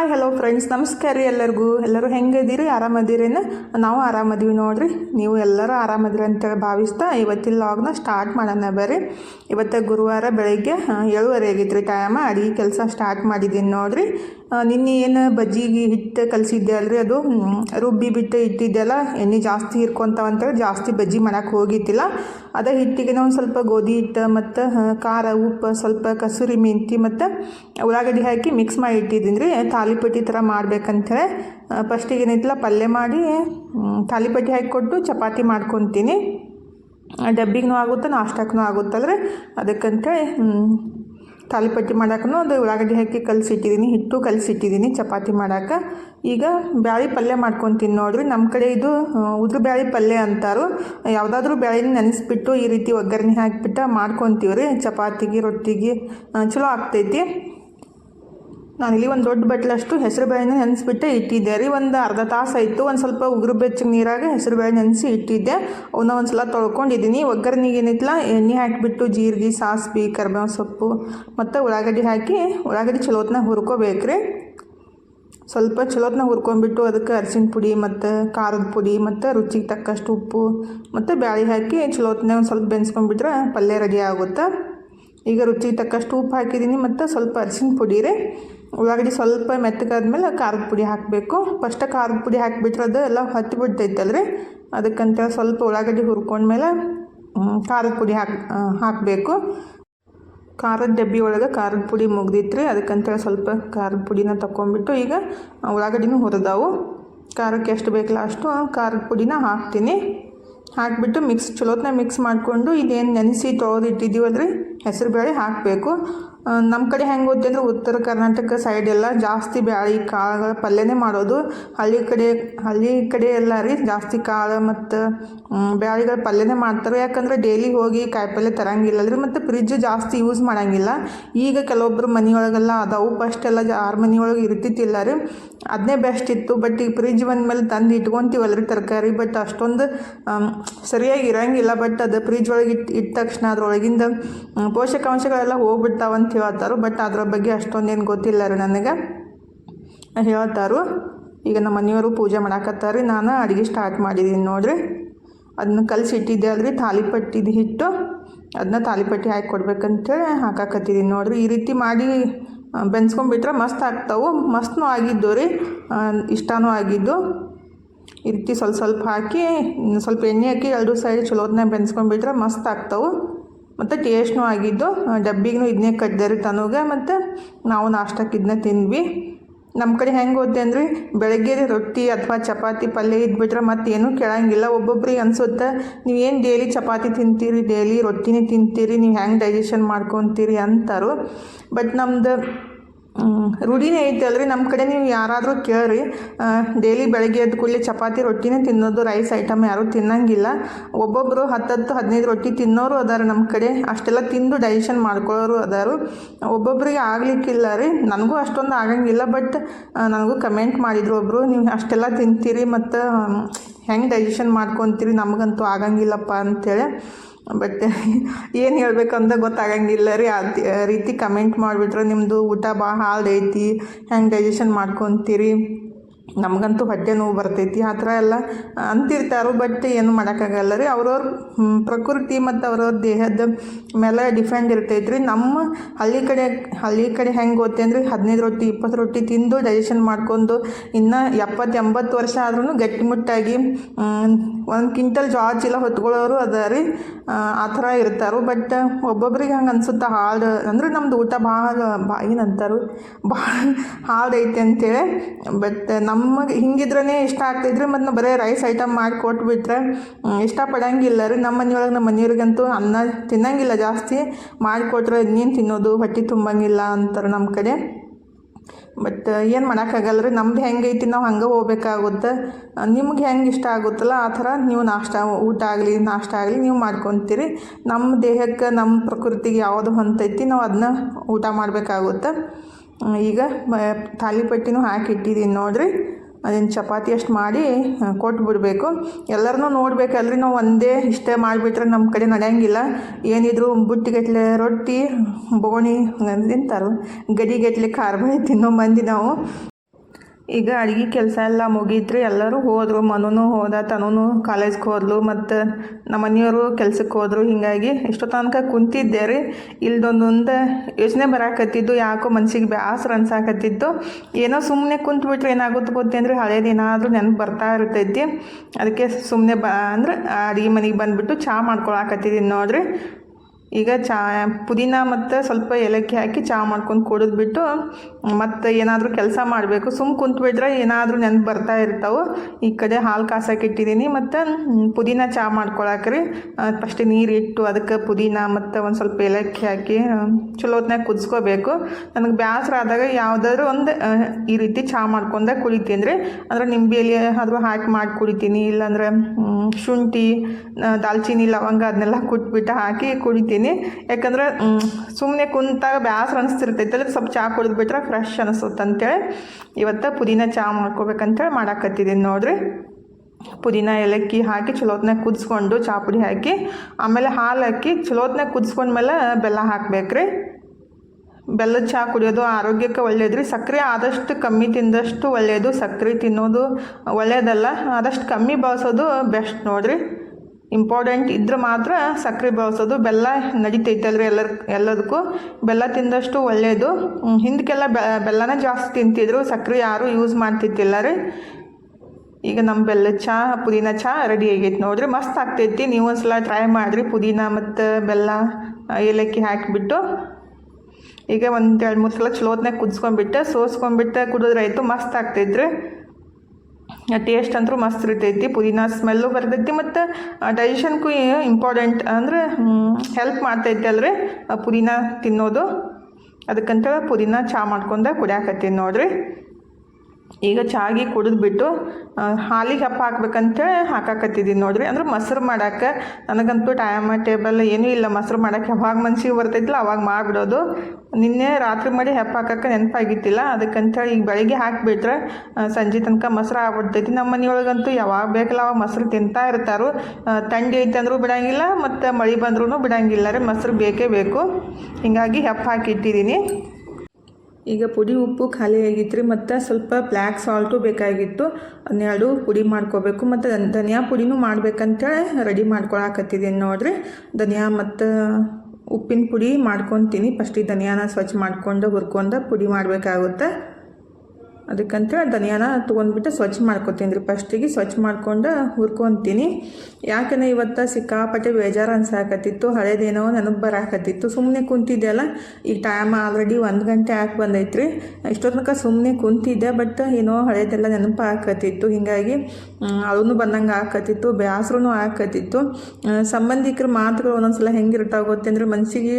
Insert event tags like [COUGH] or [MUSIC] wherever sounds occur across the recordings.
Hi hello friends ನಮಸ್ಕಾರ ರೀ ಎಲ್ಲರಿಗೂ. ಎಲ್ಲರೂ ಹೆಂಗದೀರಿ ಆರಾಮದಿರೇನ ನಾವು ಆರಾಮದೀವಿ ನೋಡ್ರಿ. ನೀವು ಎಲ್ಲರೂ ಆರಾಮದಿರಿ ಅಂತೇಳಿ ಭಾವಿಸ್ತಾ ಇವತ್ತಿನ ಲಾಗ್ನ ಸ್ಟಾರ್ಟ್ ಮಾಡೋಣ ಬರ್ರಿ. ಇವತ್ತು ಗುರುವಾರ ಬೆಳಗ್ಗೆ ಏಳುವರೆ ಆಗೈತೆ ರೀ ಟೈಮ ಅಡಿಗೆ ಕೆಲಸ ಸ್ಟಾರ್ಟ್ ಮಾಡಿದ್ದೀನಿ ನೋಡ್ರಿ. ನಿನ್ನೆ ಏನು ಬಜ್ಜಿಗೆ ಹಿಟ್ಟು ಕಲಿಸಿದ್ದೆ ಅಲ್ರಿ ಅದು? ರುಬ್ಬಿ ಬಿಟ್ಟು ಇಟ್ಟಿದ್ದೆಲ್ಲ ಎಣ್ಣೆ ಜಾಸ್ತಿ ಹಿರ್ಕೊಂತಾವ ಅಂತೇಳಿ ಜಾಸ್ತಿ ಬಜ್ಜಿ ಮಾಡಕ್ಕೆ ಹೋಗಿದ್ದಿಲ್ಲ. ಅದೇ ಹಿಟ್ಟಿಗೆ ಒಂದು ಸ್ವಲ್ಪ ಗೋಧಿ ಹಿಟ್ಟು ಮತ್ತು ಖಾರ ಉಪ್ಪು ಸ್ವಲ್ಪ ಕಸೂರಿ ಮೆಂತಿ ಮತ್ತು ಉಳ್ಳಾಗಡ್ಡಿ ಹಾಕಿ ಮಿಕ್ಸ್ ಮಾಡಿ ಇಟ್ಟಿದ್ದೀನಿ ರೀ. ತಾಲಿಪಟ್ಟಿ ಥರ ಮಾಡ್ಬೇಕಂತೇಳಿ ಫಸ್ಟಿಗೆ ಏನೈತಿಲ್ಲ ಪಲ್ಯ ಮಾಡಿ ತಾಲಿಪಟ್ಟಿ ಹಾಕಿ ಕೊಟ್ಟು ಚಪಾತಿ ಮಾಡ್ಕೊತೀನಿ. ಡಬ್ಬಿಗೂ ಆಗುತ್ತೆ ನಾಷ್ಟಕ್ಕೂ ಆಗುತ್ತಲ್ರಿ. ಅದಕ್ಕಂತೇಳಿ ಹ್ಮ್, ತಾಲಿಪಟ್ಟಿ ಮಾಡಕ್ಕೂ ಅದು ಉಳ್ಳಾಗಡ್ಡಿ ಹಾಕಿ ಕಲಸಿಟ್ಟಿದ್ದೀನಿ ಹಿಟ್ಟು ಕಲಸಿಟ್ಟಿದ್ದೀನಿ ಚಪಾತಿ ಮಾಡಕ್ಕೆ ಈಗ ಬ್ಯಾಳಿ ಪಲ್ಯ ಮಾಡ್ಕೊತೀನಿ ನೋಡ್ರಿ. ನಮ್ಮ ಕಡೆ ಇದು ಉದ್ರ ಬ್ಯಾಳಿ ಪಲ್ಯ ಅಂತಾರು. ಯಾವುದಾದ್ರೂ ಬ್ಯಾಳಿನ ನೆನೆಸ್ಬಿಟ್ಟು ಈ ರೀತಿ ಒಗ್ಗರಣೆ ಹಾಕಿಬಿಟ್ಟು ಮಾಡ್ಕೊತೀವಿ ರೀ ಚಪಾತಿಗೆ, ರೊಟ್ಟಿಗೆ ಚಲೋ ಆಗ್ತೈತಿ. ನಾನಿಲ್ಲಿ ಒಂದು ದೊಡ್ಡ ಬಟ್ಲಷ್ಟು ಹೆಸರು ಬೇಳೆನ ನೆನೆಸ್ಬಿಟ್ಟೆ ಇಟ್ಟಿದ್ದೆ ರೀ. ಒಂದು ಅರ್ಧ ತಾಸು ಆಯಿತು, ಒಂದು ಸ್ವಲ್ಪ ಉಗುರು ಬೆಚ್ಚಗೆ ನೀರಾಗ ಹೆಸರು ಬೇಳೆ ನೆನೆಸಿ ಇಟ್ಟಿದ್ದೆ. ಅವನ್ನ ಒಂದು ಸಲ ತೊಳ್ಕೊಂಡಿದ್ದೀನಿ ಒಗ್ಗರಣೆಗೆ ಏನಿತ್ತಲ್ಲ ಎಣ್ಣೆ ಹಾಕಿಬಿಟ್ಟು ಜೀರಿಗೆ, ಸಾಸಿವೆ ಕರ್ಬೇವ ಸೊಪ್ಪು, ಮತ್ತು ಉಳ್ಳಾಗಡ್ಡಿ ಹಾಕಿ, ಉಳ್ಳಾಗಡ್ಡಿ ಚಲೋತ್ನಾಗ ಹುರ್ಕೋಬೇಕು ರೀ. ಸ್ವಲ್ಪ ಚಲೋತ್ನಾಗ ಹುರ್ಕೊಂಡ್ಬಿಟ್ಟು ಅದಕ್ಕೆ ಅರಿಶಿನ ಪುಡಿ ಮತ್ತು ಖಾರದ ಪುಡಿ ಮತ್ತು ರುಚಿಗೆ ತಕ್ಕಷ್ಟು ಉಪ್ಪು ಮತ್ತು ಬ್ಯಾಳಿ ಹಾಕಿ ಚಲೋತ್ನಾಗ ಒಂದು ಸ್ವಲ್ಪ ಬೆನ್ಸ್ಕೊಂಡ್ಬಿಟ್ರೆ ಪಲ್ಯ ರೆಡಿ ಆಗುತ್ತೆ. ಈಗ ರುಚಿಗೆ ತಕ್ಕಷ್ಟು ಉಪ್ಪು ಹಾಕಿದ್ದೀನಿ ಮತ್ತು ಸ್ವಲ್ಪ ಅರಿಶಿನ ಪುಡಿ ರೀ. ಉಳ್ಳಾಗಡ್ಡಿ ಸ್ವಲ್ಪ ಮೆತ್ತಗಾದ್ಮೇಲೆ ಖಾರದ ಪುಡಿ ಹಾಕಬೇಕು. ಫಸ್ಟ ಖಾರದ ಪುಡಿ ಹಾಕಿಬಿಟ್ರೆ ಅದು ಎಲ್ಲ ಹತ್ತಿ ಬಿಡ್ತೈತಲ್ರಿ? ಅದಕ್ಕಂತೇಳಿ ಸ್ವಲ್ಪ ಉಳ್ಳಾಗಡ್ಡಿ ಹುರ್ಕೊಂಡ್ಮೇಲೆ ಖಾರದ ಪುಡಿ ಹಾಕಿ ಹಾಕಬೇಕು. ಖಾರದ ಡಬ್ಬಿ ಒಳಗೆ ಖಾರದ ಪುಡಿ ಮುಗ್ದಿತ್ತು ರೀ ಅದಕ್ಕಂತೇಳಿ ಸ್ವಲ್ಪ ಖಾರದ ಪುಡಿನ ತಗೊಂಬಿಟ್ಟು ಈಗ ಉಳ್ಳಾಗಡ್ಡಿನೂ ಹುರಿದಾವು. ಖಾರಕ್ಕೆ ಎಷ್ಟು ಬೇಕಲ್ಲ ಅಷ್ಟು ಖಾರದ ಪುಡಿನ ಹಾಕ್ತೀನಿ. ಹಾಕಿಬಿಟ್ಟು ಮಿಕ್ಸ್, ಚಲೋತ್ನ ಮಿಕ್ಸ್ ಮಾಡಿಕೊಂಡು ಇದೇನು ನೆನೆಸಿ ತೊಳೆದು ರೀ ಹೆಸರು ಬೇಳೆ ಹಾಕಬೇಕು. ನಮ್ಮ ಕಡೆ ಹೆಂಗೆ ಗೊತ್ತೆ ಅಂದ್ರೆ ಉತ್ತರ ಕರ್ನಾಟಕ ಸೈಡ್ ಎಲ್ಲ ಜಾಸ್ತಿ ಬ್ಯಾಳಿ ಕಾಳುಗಳ ಪಲ್ಯನೇ ಮಾಡೋದು. ಹಳ್ಳಿ ಕಡೆ ಹಳ್ಳಿ ಕಡೆ ಎಲ್ಲ ರೀ ಜಾಸ್ತಿ ಕಾಳು ಮತ್ತು ಬ್ಯಾಳಿಗಳ ಪಲ್ಯನೇ ಮಾಡ್ತಾರೆ. ಯಾಕಂದ್ರೆ ಡೈಲಿ ಹೋಗಿ ಕಾಯಿಪಲ್ಯ ತರಂಗಿಲ್ಲ ರೀ ಮತ್ತು ಫ್ರಿಜ್ ಜಾಸ್ತಿ ಯೂಸ್ ಮಾಡೋಂಗಿಲ್ಲ. ಈಗ ಕೆಲವೊಬ್ಬರು ಮನೆಯೊಳಗೆಲ್ಲ ಅದಾವು. ಫಸ್ಟ್ ಎಲ್ಲ ಯಾರ ಮನೆಯೊಳಗೆ ಇರ್ತಿತ್ತಿಲ್ಲ ರೀ. ಅದನ್ನೇ ಬೆಸ್ಟ್ ಇತ್ತು. ಬಟ್ ಈಗ ಫ್ರಿಜ್ ಬಂದಮೇಲೆ ತಂದು ಇಟ್ಕೊತೀವಲ್ಲ ರೀ ತರಕಾರಿ. ಬಟ್ ಅಷ್ಟೊಂದು ಸರಿಯಾಗಿ ಇರೋಂಗಿಲ್ಲ. ಬಟ್ ಅದು ಫ್ರಿಜ್ ಒಳಗೆ ಇಟ್ಟು ಇಟ್ಟ ತಕ್ಷಣ ಅದ್ರೊಳಗಿಂದ ಪೋಷಕಾಂಶಗಳೆಲ್ಲ ಹೋಗ್ಬಿಡ್ತಾವ ಅಂತ ಹೇಳ್ತಾರು ಬಟ್ ಅದ್ರ ಬಗ್ಗೆ ಅಷ್ಟೊಂದೇನು ಗೊತ್ತಿಲ್ಲ ರೀ ನನಗೆ. ಹೇಳ್ತಾರು, ಈಗ ನಮ್ಮ ಮನೆಯವರು ಪೂಜೆ ಮಾಡಾಕತ್ತಾರ, ನಾನು ಅಡುಗೆ ಸ್ಟಾರ್ಟ್ ಮಾಡಿದ್ದೀನಿ ನೋಡಿರಿ. ಅದನ್ನ ಕಲಸಿ ಇಟ್ಟಿದ್ದೆ ಅಲ್ರಿ ತಾಲಿಪಟ್ಟಿದ ಹಿಟ್ಟು ಅದನ್ನ ತಾಲಿಪಟ್ಟಿ ಹಾಕಿ ಕೊಡ್ಬೇಕಂತೇಳಿ ಹಾಕಾಕತ್ತಿದ್ದೀನಿ ನೋಡಿರಿ. ಈ ರೀತಿ ಮಾಡಿ ಬೆನ್ಸ್ಕೊಂಡ್ಬಿಟ್ರೆ ಮಸ್ತ್ ಆಗ್ತಾವು. ಮಸ್ತ್ನೂ ಆಗಿದ್ದು ರೀ ಇಷ್ಟನೂ ಆಗಿದ್ದು. ಈ ರೀತಿ ಸ್ವಲ್ಪ ಸ್ವಲ್ಪ ಹಾಕಿ ಸ್ವಲ್ಪ ಎಣ್ಣೆ ಹಾಕಿ ಎರಡು ಸೈಡ್ ಚಲೋತ್ನ ಬೆನ್ಸ್ಕೊಂಡ್ಬಿಟ್ರೆ ಮಸ್ತ್ ಆಗ್ತಾವು. ಮತ್ತು ಟೇಸ್ಟ್ನೂ ಆಗಿದ್ದು ಡಬ್ಬಿಗೂ ಇದನ್ನೇ ಕಟ್ಟಿದ್ರಿ ತನಗೆ, ಮತ್ತು ನಾವು ನಾಷ್ಟಕ್ಕೆ ಇದನ್ನ ತಿಂದ್ವಿ. ನಮ್ಮ ಕಡೆ ಹೆಂಗೆ ಓದ್ತೆ ಅಂದ್ರೆ, ಬೆಳಗ್ಗೆ ರೊಟ್ಟಿ ಅಥವಾ ಚಪಾತಿ ಪಲ್ಯ ಇದ್ಬಿಟ್ರೆ ಮತ್ತೇನು ಕೇಳಂಗಿಲ್ಲ. ಒಬ್ಬೊಬ್ರಿಗೆ ಅನ್ಸುತ್ತೆ ನೀವೇನು ಡೈಲಿ ಚಪಾತಿ ತಿಂತೀರಿ ಡೈಲಿ ರೊಟ್ಟಿನೇ ತಿಂತೀರಿ, ನೀವು ಹೆಂಗೆ ಡೈಜೆಷನ್ ಮಾಡ್ಕೊತೀರಿ ಅಂತಾರು. ಬಟ್ ನಮ್ದು ರೂಢಿನೇ ಐತೆ ಅಲ್ರಿ. ನಮ್ಮ ಕಡೆ ನೀವು ಯಾರಾದರೂ ಕೇಳ್ರಿ. ಡೈಲಿ ಬೆಳಗ್ಗೆ ಎದ್ದ ಕೂಡಲೇ ಚಪಾತಿ ರೊಟ್ಟಿನೇ ತಿನ್ನೋದು ರೈಸ್ ಐಟಮ್ ಯಾರೂ ತಿನ್ನಂಗಿಲ್ಲ. ಒಬ್ಬೊಬ್ಬರು ಹತ್ತತ್ತು ಹದಿನೈದು ರೊಟ್ಟಿ ತಿನ್ನೋರು ಅದಾರ ನಮ್ಮ ಕಡೆ. ಅಷ್ಟೆಲ್ಲ ತಿಂದು ಡೈಜೆಷನ್ ಮಾಡ್ಕೊಳ್ಳೋರು ಅದಾರು. ಒಬ್ಬೊಬ್ಬರಿಗೆ ಆಗ್ಲಿಕ್ಕಿಲ್ಲ ರೀ. ನನಗೂ ಅಷ್ಟೊಂದು ಆಗಂಗಿಲ್ಲ ಬಟ್ ನನಗೂ ಕಮೆಂಟ್ ಮಾಡಿದರು ಒಬ್ಬರು ನೀವು ಅಷ್ಟೆಲ್ಲ ತಿಂತೀರಿ ಮತ್ತು ಹೆಂಗೆ ಡೈಜೆಷನ್ ಮಾಡ್ಕೊತೀರಿ? ನಮಗಂತೂ ಆಗಂಗಿಲ್ಲಪ್ಪ ಅಂತೇಳಿ. ಬಟ್ [LAUGHS] ಏನು ಹೇಳ್ಬೇಕಂದ್ರೆ ಗೊತ್ತಾಗಂಗಿಲ್ಲ ರೀ. ಅದು ರೀತಿ ಕಮೆಂಟ್ ಮಾಡಿಬಿಟ್ರೆ ನಿಮ್ಮದು ಊಟ ಭಾಳ ಹಾರ್ಡ್ ಐತಿ. ಹೆಂಗೆ ಡೈಜೆಷನ್ ಮಾಡ್ಕೊತೀರಿ. ನಮಗಂತೂ ಹೊಟ್ಟೆ ನೋವು ಬರ್ತೈತಿ ಆ ಥರ ಎಲ್ಲ ಅಂತಿರ್ತಾರೋ ಬಟ್ ಏನು ಮಾಡೋಕ್ಕಾಗಲ್ಲ ರೀ. ಅವ್ರವ್ರ ಪ್ರಕೃತಿ ಮತ್ತು ಅವ್ರವ್ರ ದೇಹದ ಮೇಲೆ ಡಿಫೆಂಡ್ ಇರ್ತೈತೆ ರೀ ನಮ್ಮ ಹಳ್ಳಿ ಕಡೆ ಹಳ್ಳಿ ಕಡೆ ಹೆಂಗೆ ಗೊತ್ತೇ ಅಂದ್ರೆ ಹದಿನೈದು ರೊಟ್ಟಿ ಇಪ್ಪತ್ತು ರೊಟ್ಟಿ ತಿಂದು ಡೈಜೆಷನ್ ಮಾಡ್ಕೊಂಡು ಇನ್ನು ಎಪ್ಪತ್ತು ಎಂಬತ್ತು ವರ್ಷ ಆದ್ರೂ ಗಟ್ಟಿಮುಟ್ಟಾಗಿ ಒಂದು ಕ್ವಿಂಟಲ್ ಜೋಳ ಚೀಲ ಹೊತ್ಕೊಳ್ಳೋರು ಅದ ರೀ. ಆ, ಥರ ಇರ್ತಾರೋ. ಬಟ್ ಒಬ್ಬೊಬ್ರಿಗೆ ಹಂಗೆ ಅನ್ಸುತ್ತೆ ಹಾಳು ಅಂದ್ರೆ ನಮ್ದು ಊಟ ಭಾಳ ಬಾಯಿನಂತಾರು ಭಾಳ ಹಾರ್ಡ್ ಐತೆ ಅಂತೇಳಿ. ಬಟ್ ನಮಗೆ ಹಿಂಗಿದ್ರೇ ಇಷ್ಟ ಆಗ್ತಿದ್ರೆ ಮತ್ತು ನಾವು ಬರೀ ರೈಸ್ ಐಟಮ್ ಮಾಡಿ ಕೊಟ್ಬಿಟ್ರೆ ಇಷ್ಟಪಡಂಗಿಲ್ಲ ರೀ. ನಮ್ಮ ಮನೆಯೊಳಗೆ, ನಮ್ಮ ಮನೆಯವ್ರಿಗಂತೂ ಅನ್ನ ತಿನ್ನಂಗಿಲ್ಲ ಜಾಸ್ತಿ. ಮಾಡಿಕೊಟ್ರೆ ಇನ್ನೇನು ತಿನ್ನೋದು? ಹೊಟ್ಟೆ ತುಂಬಂಗಿಲ್ಲ ಅಂತಾರೆ ನಮ್ಮ ಕಡೆ. ಬಟ್ ಏನು ಮಾಡೋಕ್ಕಾಗಲ್ಲ ರೀ. ನಮ್ದು ಹೆಂಗೈತಿ ನಾವು ಹಂಗೆ ಹೋಗ್ಬೇಕಾಗುತ್ತೆ. ನಿಮ್ಗೆ ಹೆಂಗೆ ಇಷ್ಟ ಆಗುತ್ತಲ್ಲ, ಆ ಥರ ನೀವು ನಾಷ್ಟ, ಊಟ ಆಗಲಿ, ನಾಷ್ಟ ಆಗಲಿ ನೀವು ಮಾಡ್ಕೊತೀರಿ. ನಮ್ಮ ದೇಹಕ್ಕೆ, ನಮ್ಮ ಪ್ರಕೃತಿಗೆ ಯಾವುದು ಹೊಂತೈತಿ, ನಾವು ಅದನ್ನ ಊಟ ಮಾಡಬೇಕಾಗುತ್ತೆ. ಈಗ ತಾಲಿಪಟ್ಟಿನೂ ಹಾಕಿ ಇಟ್ಟಿದ್ದೀನಿ ನೋಡಿರಿ. ಅದನ್ನು ಚಪಾತಿ ಅಷ್ಟು ಮಾಡಿ ಕೊಟ್ಬಿಡ್ಬೇಕು ಎಲ್ಲರನ್ನೂ ನೋಡ್ಬೇಕಲ್ರಿ ನಾವು ಒಂದೇ ಇಷ್ಟೇ ಮಾಡಿಬಿಟ್ರೆ ನಮ್ಮ ಕಡೆ ನಡೆಯಂಗಿಲ್ಲ. ಏನಿದ್ರು ಬುಟ್ಟಿಗಟ್ಲೆ ರೊಟ್ಟಿ, ಬೋಣಿ ತಿಂತಾರೆ. ಗಡಿಗಟ್ಲೆ ಖಾರ ಬಾಯಿ ತಿನ್ನೋ ಮಂದಿ ನಾವು. ಈಗ ಅಡುಗೆ ಕೆಲಸ ಎಲ್ಲ ಮುಗೀತ್ರಿ, ಎಲ್ಲರೂ ಹೋದರು, ಮನುನು ಹೋದ ತನೂ ಕಾಲೇಜ್ಗೆ ಹೋದ್ಲು, ಮತ್ತು ನಮ್ಮ ಮನೆಯವರು ಕೆಲ್ಸಕ್ಕೆ ಹೋದರು, ಹೀಗಾಗಿ ಇಷ್ಟು ತನಕ ಕುಂತಿದ್ದೆ ರೀ ಇಲ್ದೊಂದೊಂದು ಯೋಚನೆ ಬರಾಕತ್ತಿದ್ದು, ಯಾಕೋ ಮನ್ಸಿಗೆ ಬೇಸರ ಅನ್ಸಾಕತ್ತಿತ್ತು. ಏನೋ ಸುಮ್ಮನೆ ಕುಂತ್ಬಿಟ್ರೆ ಏನಾಗುತ್ತೆ ಗೊತ್ತೇನ್ರಿ ಹಳೇದು ಏನಾದರೂ ನೆನಪು ಬರ್ತಾ ಇರ್ತೈತಿ. ಅದಕ್ಕೆ ಸುಮ್ಮನೆ ಬ, ಅಂದ್ರೆ ಅಡುಗೆ ಮನೆಗೆ ಬಂದುಬಿಟ್ಟು ಚಹಾ ಮಾಡ್ಕೊಳಕತ್ತಿದ್ದೀನಿ ನೋಡ್ರಿ. ಈಗ ಚಾ, ಪುದೀನ ಮತ್ತು ಸ್ವಲ್ಪ ಏಲಕ್ಕಿ ಹಾಕಿ ಚಹಾ ಮಾಡ್ಕೊಂಡು ಕುಡಿದ್ಬಿಟ್ಟು ಮತ್ತು ಏನಾದರೂ ಕೆಲಸ ಮಾಡಬೇಕು. ಸುಮ್ಮ ಕುಂತ್ಬಿಟ್ರೆ ಏನಾದರೂ ನೆನಪು ಬರ್ತಾ ಇರ್ತಾವೆ. ಈ ಕಡೆ ಹಾಲು ಕಾಸಕ್ಕೆ ಇಟ್ಟಿದ್ದೀನಿ. ಮತ್ತು ಪುದೀನ ಚಹಾ ಮಾಡ್ಕೊಳಕ್ರಿ ಫಸ್ಟ್ ನೀರು ಇಟ್ಟು ಅದಕ್ಕೆ ಪುದೀನ ಮತ್ತು ಒಂದು ಸ್ವಲ್ಪ ಏಲಕ್ಕಿ ಹಾಕಿ ಚಲೋ ಹೊತ್ನಾಗ ಕುದಿಸ್ಕೋಬೇಕು. ನನಗೆ ಬೇಸರ ಆದಾಗ ಯಾವುದಾದ್ರೂ ಒಂದು ಈ ರೀತಿ ಚಹಾ ಮಾಡ್ಕೊಂಡೆ ಕುಡಿತೀನಿ ರೀ. ಅಂದ್ರೆ ನಿಂಬೆಯಲ್ಲಿ ಆದರೂ ಹಾಕಿ ಮಾಡಿ ಕುಡಿತೀನಿ. ಇಲ್ಲಾಂದ್ರೆ ಶುಂಠಿ ದಾಲ್ಚಿನಿ ಲವಂಗ ಅದನ್ನೆಲ್ಲ ಕುಟ್ಬಿಟ್ಟು ಹಾಕಿ ಕುಡಿತೀನಿ. ಯಾಕಂದ್ರೆ ಸುಮ್ಮನೆ ಕುಂತಾಗ ಬೇಸರ ಅನಿಸ್ತಿರ್ತೈತೆ. ಅಲ್ಲಿ ಸ್ವಲ್ಪ ಚಹಾ ಕುಡಿದ್ಬಿಟ್ರೆ ಫ್ರೆಶ್ ಅನಿಸುತ್ತೆ ಅಂತೇಳಿ ಇವತ್ತು ಪುದೀನ ಚಹಾ ಮಾಡ್ಕೋಬೇಕಂತೇಳಿ ಮಾಡಾಕತ್ತಿದ್ದೀನಿ ನೋಡ್ರಿ. ಪುದೀನ ಏಲಕ್ಕಿ ಹಾಕಿ ಚಲೋತ್ನಾಗ ಕುದಿಸ್ಕೊಂಡು ಚಹಾ ಪುಡಿ ಹಾಕಿ, ಆಮೇಲೆ ಹಾಲು ಹಾಕಿ ಚಲೋತ್ನಾಗ ಕುದಿಸ್ಕೊಂಡ್ಮೇಲೆ ಬೆಲ್ಲ ಹಾಕ್ಬೇಕ್ರಿ. ಬೆಲ್ಲದ ಚಹಾ ಕುಡಿಯೋದು ಆರೋಗ್ಯಕ್ಕೆ ಒಳ್ಳೇದ್ರಿ ಸಕ್ಕರೆ ಆದಷ್ಟು ಕಮ್ಮಿ ತಿಂದಷ್ಟು ಒಳ್ಳೆಯದು ಸಕ್ಕರೆ ತಿನ್ನೋದು ಒಳ್ಳೆಯದಲ್ಲ ಆದಷ್ಟು ಕಮ್ಮಿ ಬಳಸೋದು ಬೆಸ್ಟ್ ನೋಡ್ರಿ. ಇಂಪಾರ್ಟೆಂಟ್ ಇದ್ರೆ ಮಾತ್ರ ಸಕ್ಕರೆ ಬಳಸೋದು. ಬೆಲ್ಲ ನಡಿತೈತಲ್ರಿ ಎಲ್ಲರ, ಎಲ್ಲದಕ್ಕೂ. ಬೆಲ್ಲ ತಿಂದಷ್ಟು ಒಳ್ಳೆಯದು ಹಿಂದಕ್ಕೆಲ್ಲ ಬೆಲ್ಲನ ಜಾಸ್ತಿ ತಿಂತಿದ್ರು. ಸಕ್ಕರೆ ಯಾರೂ ಯೂಸ್ ಮಾಡ್ತಿದ್ದಿಲ್ಲ ರೀ. ಈಗ ನಮ್ಮ ಬೆಲ್ಲ ಚಹಾ ಪುದೀನ ಚಹಾ ರೆಡಿ ಆಗೈತೆ ನೋಡ್ರಿ. ಮಸ್ತ್ ಆಗ್ತೈತಿ. ನೀವು ಒಂದ್ಸಲ ಟ್ರೈ ಮಾಡಿರಿ. ಪುದೀನ ಮತ್ತು ಬೆಲ್ಲ ಏಲಕ್ಕಿ ಹಾಕಿಬಿಟ್ಟು. ಈಗ ಒಂದು ಎರಡು ಮೂರು ಸಲ ಚಲೋತ್ನಾಗ ಕುದಿಸ್ಕೊಂಡ್ಬಿಟ್ಟು, ಸೋಸ್ಕೊಂಡ್ಬಿಟ್ಟು ಕುಡಿದ್ರಾಯ್ತು ಮಸ್ತ್ ಆಗ್ತೈತ್ರಿ ಟೇಸ್ಟ್ ಅಂತೂ ಮಸ್ತ್ ಇರ್ತೈತಿ, ಪುದೀನ ಸ್ಮೆಲ್ಲು ಬರ್ತೈತಿ ಮತ್ತು ಡೈಜೆಷನ್ಗೂ ಇಂಪಾರ್ಟೆಂಟ್ ಅಂದ್ರೆ ಹೆಲ್ಪ್ ಮಾಡ್ತೈತಿ ಅಲ್ರಿ ಪುದೀನ ತಿನ್ನೋದು. ಅದಕ್ಕಂತ ಪುದೀನ ಚಹಾ ಮಾಡ್ಕೊಂಡು ಕುಡಿಯಾಕತ್ತೀನಿ ನೋಡ್ರಿ. ಈಗ ಚಾಗಿ ಕುಡಿದ್ಬಿಟ್ಟು ಹಾಲಿಗೆ ಹಪ್ಪ ಹಾಕ್ಬೇಕಂತೇಳಿ ಹಾಕಾಕತ್ತಿದ್ದೀನಿ ನೋಡ್ರಿ. ಅಂದ್ರೆ ಮೊಸರು ಮಾಡಕ್ಕೆ ನನಗಂತೂ ಟೈಮ್ ಟೇಬಲ್ ಏನೂ ಇಲ್ಲ. ಮೊಸರು ಮಾಡಕ್ಕೆ ಯಾವಾಗ ಮನ್ಸಿಗೆ ಬರ್ತೈತಿಲ್ಲ ಅವಾಗ ಮಾಡಿಬಿಡೋದು. ನಿನ್ನೆ ರಾತ್ರಿ ಮಾಡಿ ಹೆಪ್ಪ ಹಾಕಕ್ಕೆ ನೆನಪಾಗಿತ್ತಿಲ್ಲ ಅದಕ್ಕಂತೇಳಿ ಈಗ ಬೆಳಿಗ್ಗೆ ಹಾಕಿಬಿಟ್ರೆ ಸಂಜೆ ತನಕ ಮೊಸರು ಆಗ್ಬಿಡ್ತೈತಿ. ನಮ್ಮ ಮನೆಯೊಳಗಂತೂ ಯಾವಾಗ ಬೇಕಲ್ಲ ಅವಾಗ ಮೊಸರು ತಿಂತಾ ಇರ್ತಾರು. ಥಂಡಿ ಐತೆ ಅಂದರೂ ಬಿಡಂಗಿಲ್ಲ, ಮತ್ತು ಮಳೆ ಬಂದ್ರೂ ಬಿಡಂಗಿಲ್ಲ ರೀ. ಮೊಸರು ಬೇಕೇ ಬೇಕು. ಹೀಗಾಗಿ ಹೆಪ್ಪ ಹಾಕಿಟ್ಟಿದ್ದೀನಿ ಈಗ ಪುಡಿ ಉಪ್ಪು ಖಾಲಿ ಆಗಿತ್ತು ರೀ, ಮತ್ತು ಸ್ವಲ್ಪ ಬ್ಲ್ಯಾಕ್ ಸಾಲ್ಟು ಬೇಕಾಗಿತ್ತು. ಅನ್ನೆರಡು ಪುಡಿ ಮಾಡ್ಕೋಬೇಕು. ಮತ್ತು ಧನಿಯಾ ಪುಡಿನೂ ಮಾಡ್ಬೇಕಂತೇಳಿ ರೆಡಿ ಮಾಡ್ಕೊಳಕತ್ತಿದ್ದೀನಿ ನೋಡಿರಿ. ಧನಿಯಾ ಮತ್ತು ಉಪ್ಪಿನ ಪುಡಿ ಮಾಡ್ಕೊತೀನಿ. ಫಸ್ಟಿಗೆ ಧನಿಯಾನ ಸ್ವಚ್ಛ ಮಾಡ್ಕೊಂಡು ಹುರ್ಕೊಂಡು ಪುಡಿ ಮಾಡಬೇಕಾಗುತ್ತೆ. ಅದಕ್ಕಂತೇಳಿ ಧನಿಯಾನ ತೊಗೊಂಡ್ಬಿಟ್ಟು ಸ್ವಚ್ಛ ಮಾಡ್ಕೊತೀನಿ ರೀ. ಫಸ್ಟಿಗೆ ಸ್ವಚ್ಛ ಮಾಡ್ಕೊಂಡು ಹುರ್ಕೊತೀನಿ. ಯಾಕಂದ್ರೆ ಇವತ್ತು ಸಿಕ್ಕಾಪಟ್ಟೆ ಬೇಜಾರು ಅನ್ಸಾಕತ್ತಿತ್ತು, ಹಳೇದೇನೋ ನೆನಪು ಬರಾಕತ್ತಿತ್ತು. ಸುಮ್ಮನೆ ಕುಂತಿದ್ದೆ ಅಲ್ಲ ಈಗ ಟೈಮ್ ಆಲ್ರೆಡಿ ಒಂದು ಗಂಟೆ ಹಾಕಿ ಬಂದೈತ್ರಿ. ಇಷ್ಟೊತ್ತು ತನಕ ಸುಮ್ಮನೆ ಕುಂತಿದ್ದೆ ಬಟ್ ಏನೋ ಹಳೇದೆಲ್ಲ ನೆನಪು ಹಾಕತ್ತಿತ್ತು ಹೀಗಾಗಿ ಅದನ್ನು ಬಂದಂಗೆ ಹಾಕತ್ತಿತ್ತು ಬೇಸರೂ ಹಾಕತ್ತಿತ್ತು ಸಂಬಂಧಿಕರ ಮಾತುಗಳು ಒಂದೊಂದ್ಸಲ ಹೆಂಗಿರ್ತಾವೆ ಗೊತ್ತಂದ್ರೆ ಮನಸ್ಸಿಗೆ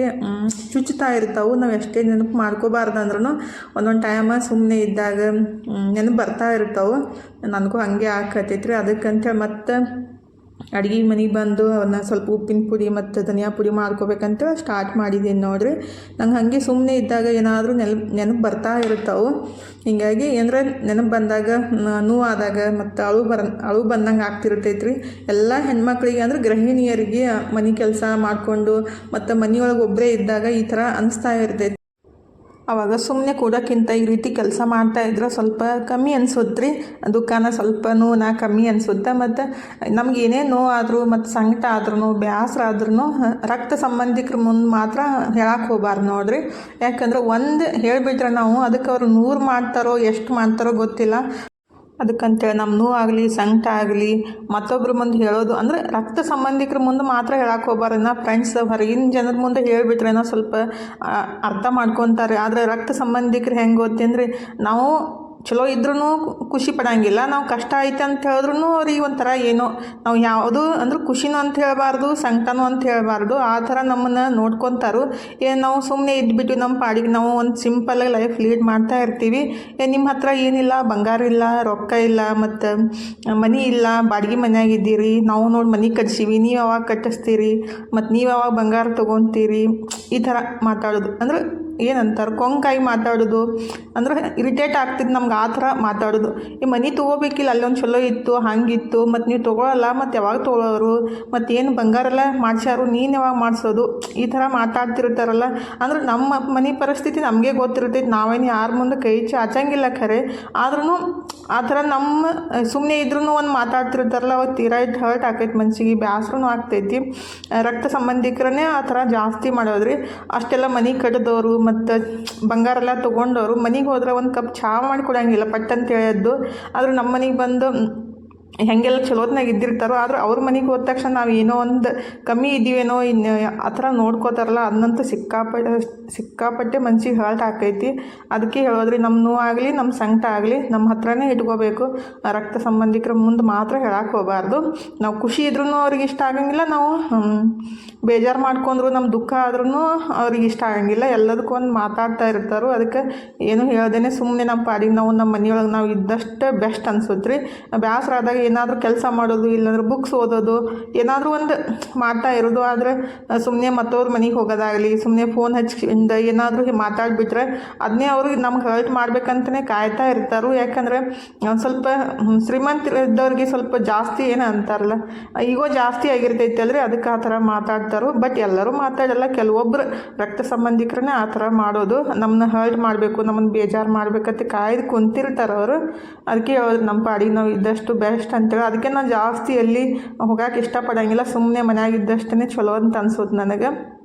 ಚುಚ್ಚುತ್ತಾ ಇರ್ತಾವೆ. ನಾವು ಎಷ್ಟೇ ನೆನಪು ಮಾಡ್ಕೋಬಾರ್ದು ಅಂದ್ರೂ ಒಂದೊಂದು ಟೈಮ ಸುಮ್ಮನೆ ಇದ್ದಾಗ ನೆನಪು ಬರ್ತಾ ಇರ್ತಾವೆ. ನನಗೂ ಹಂಗೆ ಆಕತ್ತೈತ್ರಿ. ಅದಕ್ಕಂತೇಳಿ ಮತ್ತೆ ಅಡುಗೆ ಮನೆಗೆ ಬಂದು ಅವನ್ನ ಸ್ವಲ್ಪ ಉಪ್ಪಿನ ಪುಡಿ ಮತ್ತು ಧನಿಯಾ ಪುಡಿ ಮಾಡ್ಕೋಬೇಕಂತ ಸ್ಟಾರ್ಟ್ ಮಾಡಿದ್ದೀನಿ ನೋಡ್ರಿ. ನಂಗೆ ಹಾಗೆ ಸುಮ್ಮನೆ ಇದ್ದಾಗ ಏನಾದರೂ ನೆನಪು ನೆನಪು ಬರ್ತಾ ಇರ್ತಾವೆ. ಹೀಗಾಗಿ ಏನರ ನೆನಪು ಬಂದಾಗ ನೋವಾದಾಗ ಮತ್ತು ಅಳು ಬರ, ಅಳು ಬಂದಂಗೆ ಆಗ್ತಿರ್ತೈತ್ರಿ. ಎಲ್ಲ ಹೆಣ್ಮಕ್ಳಿಗೆ ಅಂದ್ರೆ ಗೃಹಿಣಿಯರಿಗೆ ಮನೆ ಕೆಲಸ ಮಾಡಿಕೊಂಡು ಮತ್ತು ಮನೆಯೊಳಗೆ ಒಬ್ಬರೇ ಇದ್ದಾಗ ಈ ಥರ ಅನಿಸ್ತಾ ಇರ್ತೈತಿ ಅವಾಗ ಸುಮ್ಮನೆ ಕೂಡೋಕ್ಕಿಂತ ಈ ರೀತಿ ಕೆಲಸ ಮಾಡ್ತಾ ಇದ್ರೆ ಸ್ವಲ್ಪ ಕಮ್ಮಿ ಅನ್ಸುತ್ತೆ ರೀ ದುಃಖನ ಸ್ವಲ್ಪ ನೋವನ್ನ ಕಮ್ಮಿ ಅನಿಸುತ್ತೆ ಮತ್ತು ನಮ್ಗೆ ಏನೇ ನೋವಾದರೂ ಮತ್ತು ಸಂಕಟ ಆದ್ರೂ ಬೇಸರ ಆದ್ರೂ ರಕ್ತ ಸಂಬಂಧಿಕರ ಮುಂದೆ ಮಾತ್ರ ಹೇಳಕ್ಕೆ ಹೋಗ್ಬಾರ್ದು ನೋಡ್ರಿ. ಯಾಕಂದ್ರೆ ಒಂದು ಹೇಳಿಬಿಟ್ರೆ ನಾವು ಅದಕ್ಕೆ ಅವ್ರು ನೂರು ಮಾಡ್ತಾರೋ, ಎಷ್ಟು ಮಾಡ್ತಾರೋ ಗೊತ್ತಿಲ್ಲ. ಅದಕ್ಕಂತೇಳಿ ನೋವು ಆಗಲಿ, ಸಂಕಟ ಆಗಲಿ ಮತ್ತೊಬ್ಬರ ಮುಂದೆ ಹೇಳೋದು ಅಂದರೆ ರಕ್ತ ಸಂಬಂಧಿಕರ ಮುಂದೆ ಮಾತ್ರ ಹೇಳಕ್ಕೆ ಹೋಗಬಾರ್ದು. ನಾ ಫ್ರೆಂಡ್ಸ್ ಹೊರಗಿನ ಜನರ ಮುಂದೆ ಹೇಳಿಬಿಟ್ರೇನೋ ಸ್ವಲ್ಪ ಅರ್ಥ ಮಾಡ್ಕೊತಾರೆ. ಆದರೆ ರಕ್ತ ಸಂಬಂಧಿಕರು ಹೆಂಗೆ ಗೊತ್ತೇನ್ರಿ? ನಾವು ಚಲೋ ಇದ್ರೂ ಖುಷಿ ಪಡೋಂಗಿಲ್ಲ. ನಾವು ಕಷ್ಟ ಐತೆ ಅಂತ ಹೇಳಿದ್ರು ಅವ್ರಿಗೆ ಒಂಥರ ಏನೋ, ನಾವು ಯಾವುದು ಅಂದ್ರೆ ಖುಷಿನೂ ಅಂತ ಹೇಳಬಾರ್ದು ಸಂಕಟನೂ ಅಂತ ಹೇಳಬಾರ್ದು. ಆ ಥರ ನಮ್ಮನ್ನು ನೋಡ್ಕೊತಾರು. ಏನು ನಾವು ಸುಮ್ಮನೆ ಇದ್ಬಿಟ್ಟು ನಮ್ಮ ಪಾಡಿಗೆ ನಾವು ಒಂದು ಸಿಂಪಲಾಗಿ ಲೈಫ್ ಲೀಡ್ ಮಾಡ್ತಾ ಇರ್ತೀವಿ. ಏ ನಿಮ್ಮ ಹತ್ರ ಏನಿಲ್ಲ, ಬಂಗಾರ ಇಲ್ಲ, ರೊಕ್ಕ ಇಲ್ಲ, ಮತ್ತು ಮನೆ ಇಲ್ಲ, ಬಾಡಿಗೆ ಮನ್ಯಾಗ ಇದ್ದೀರಿ, ನಾವು ನೋಡಿ ಮನೆ ಕಟ್ಸೀವಿ, ನೀವು ಯಾವಾಗ ಕಟ್ಟಿಸ್ತೀರಿ, ಮತ್ತು ನೀವು ಯಾವಾಗ ಬಂಗಾರ ತೊಗೊತೀರಿ, ಈ ಥರ ಮಾತಾಡೋದು. ಅಂದ್ರೆ ಏನಂತಾರೆ? ಕೊಂಕಾಯಿ ಮಾತಾಡೋದು. ಅಂದ್ರೆ ಇರಿಟೇಟ್ ಆಗ್ತಿತ್ತು ನಮ್ಗೆ ಆ ಥರ ಮಾತಾಡೋದು. ಈ ಮನೆ ತೊಗೋಬೇಕಿಲ್ಲ, ಅಲ್ಲೊಂದು ಚಲೋ ಇತ್ತು, ಹಂಗಿತ್ತು, ಮತ್ತು ನೀವು ತೊಗೊಳಲ್ಲ, ಮತ್ತು ಯಾವಾಗ ತೊಗೊಳೋರು, ಮತ್ತು ಏನು ಬಂಗಾರೆಲ್ಲ ಮಾಡ್ಸ್ಯಾರು, ನೀನು ಯಾವಾಗ ಮಾಡಿಸೋದು? ಈ ಥರ ಮಾತಾಡ್ತಿರ್ತಾರಲ್ಲ. ಅಂದ್ರೆ ನಮ್ಮ ಮನೆ ಪರಿಸ್ಥಿತಿ ನಮಗೆ ಗೊತ್ತಿರ್ತೈತೆ. ನಾವೇನು ಯಾರ ಮುಂದೆ ಕೈ ಚಾಚಂಗಿಲ್ಲ ಖರೆ. ಆದ್ರೂ ಆ ಥರ ನಮ್ಮ ಸುಮ್ಮನೆ ಇದ್ರೂ ಒಂದು ಮಾತಾಡ್ತಿರ್ತಾರಲ್ಲ, ಅವಾಗ ತೀರಾ ಇಟ್ಟು ಹರ್ಟ್ ಆಕೈತೆ ಮನ್ಸಿಗೆ ಬ್ಯಾಸ್ರೂ ಆಗ್ತೈತಿ. ರಕ್ತ ಸಂಬಂಧಿಕರನ್ನೇ ಆ ಥರ ಜಾಸ್ತಿ ಮಾಡೋದ್ರಿ. ಅಷ್ಟೆಲ್ಲ ಮನೆ ಕಟ್ಟಿದವರು ಮತ್ತು ಬಂಗಾರೆಲ್ಲ ತೊಗೊಂಡವರು ಮನೆಗೆ ಹೋದ್ರೆ ಒಂದು ಕಪ್ ಚಹಾ ಮಾಡಿ ಕೊಡೋಂಗಿಲ್ಲ, ಪಟ್ ಅಂತ ಹೇಳಿದ್ದು. ಆದರೂ ನಮ್ಮ ಮನೆಗೆ ಬಂದು ಹೆಂಗೆಲ್ಲ ಚಲೋತ್ನಾಗ ಇದ್ದಿರ್ತಾರೋ, ಆದ್ರೆ ಅವ್ರ ಮನೆಗೆ ಹೋದ ತಕ್ಷಣ ನಾವು ಏನೋ ಒಂದು ಕಮ್ಮಿ ಇದ್ದೀವೇನೋ ಇನ್ನು ಆ ಥರ ನೋಡ್ಕೋತಾರಲ್ಲ ಅದನ್ನಂತೂ ಸಿಕ್ಕಾಪಟ್ಟೆ ಸಿಕ್ಕಾಪಟ್ಟೆ ಮನ್ಸಿಗೆ ಹಾಲ್ಟ್ ಆಕೈತಿ. ಅದಕ್ಕೆ ಹೇಳೋದ್ರಿ ನಮ್ಮ ಆಗಲಿ ನಮ್ಮ ಸಂಕಟ ಆಗಲಿ ನಮ್ಮ ಹತ್ರನೇ ಇಟ್ಕೋಬೇಕು. ರಕ್ತ ಸಂಬಂಧಿಕರ ಮುಂದೆ ಮಾತ್ರ ಹೇಳಕ್ಕೆ ಹೋಗಬಾರ್ದು. ನಾವು ಖುಷಿ ಇದ್ರೂ ಅವ್ರಿಗೆ ಇಷ್ಟ ಆಗಂಗಿಲ್ಲ, ನಾವು ಬೇಜಾರು ಮಾಡ್ಕೊಂಡ್ರು ನಮ್ಮ ದುಃಖ ಆದ್ರೂ ಅವ್ರಿಗೆ ಇಷ್ಟ ಆಗಂಗಿಲ್ಲ. ಎಲ್ಲದಕ್ಕೂ ಒಂದು ಮಾತಾಡ್ತಾ ಇರ್ತಾರೆ. ಅದಕ್ಕೆ ಏನು ಹೇಳ್ದೇನೆ ಸುಮ್ಮನೆ ನಮ್ಮ ಪಾಡಿಗೆ ನಾವು ನಮ್ಮ ಮನೆಯೊಳಗೆ ನಾವು ಇದ್ದಷ್ಟು ಬೆಸ್ಟ್ ಅನ್ಸುತ್ತೆ ರೀ ಏನಾದರೂ ಕೆಲಸ ಮಾಡೋದು ಇಲ್ಲಾಂದ್ರೆ ಬುಕ್ಸ್ ಓದೋದು ಏನಾದರೂ ಒಂದು ಮಾಡ್ತಾ ಇರೋದು. ಆದರೆ ಸುಮ್ಮನೆ ಮತ್ತವ್ರ ಮನೆಗೆ ಹೋಗೋದಾಗಲಿ ಸುಮ್ಮನೆ ಫೋನ್ ಹಚ್ಚಿಂದ ಏನಾದರೂ ಮಾತಾಡಿಬಿಟ್ರೆ ಅದನ್ನೇ ಅವರು ನಮ್ಗೆ ಹರ್ಟ್ ಮಾಡ್ಬೇಕಂತಲೇ ಕಾಯ್ತಾ ಇರ್ತಾರೆ. ಯಾಕಂದರೆ ಸ್ವಲ್ಪ ಹ್ಮ್, ಶ್ರೀಮಂತ ಇದ್ದವ್ರಿಗೆ ಸ್ವಲ್ಪ ಜಾಸ್ತಿ ಏನು ಅಂತಾರಲ್ಲ ಈಗೋ ಜಾಸ್ತಿ ಆಗಿರ್ತೈತೆ ಅಲ್ರಿ ಅದಕ್ಕೆ ಆ ಥರ ಮಾತಾಡ್ತಾರೋ. ಬಟ್ ಎಲ್ಲರೂ ಮಾತಾಡಲ್ಲ ಕೆಲವೊಬ್ಬರು ರಕ್ತ ಸಂಬಂಧಿಕರನ್ನೇ ಆ ಥರ ಮಾಡೋದು. ನಮ್ಮನ್ನ ಹರ್ಟ್ ಮಾಡಬೇಕು ನಮ್ಮನ್ನ ಬೇಜಾರು ಮಾಡ್ಬೇಕಂತ ಕಾಯ್ದು ಕುಂತಿರ್ತಾರೆ ಅವರು ಅದಕ್ಕೆ ನಮ್ಮ ಪಾಡಿಗೆ ನಾವು ಇದ್ದಷ್ಟು ಬೆಸ್ಟ್ ಅಂತೇಳಿ ಅದಕ್ಕೆ ನಾನು ಜಾಸ್ತಿ ಎಲ್ಲಿ ಹೋಗಕ್ಕೆ ಇಷ್ಟಪಡೋಂಗಿಲ್ಲ ಸುಮ್ಮನೆ ಮನ್ಯಾಗ ಇದ್ದಷ್ಟೇ ಚಲೋ ಅಂತ ಅನ್ಸೋದು ನನಗೆ.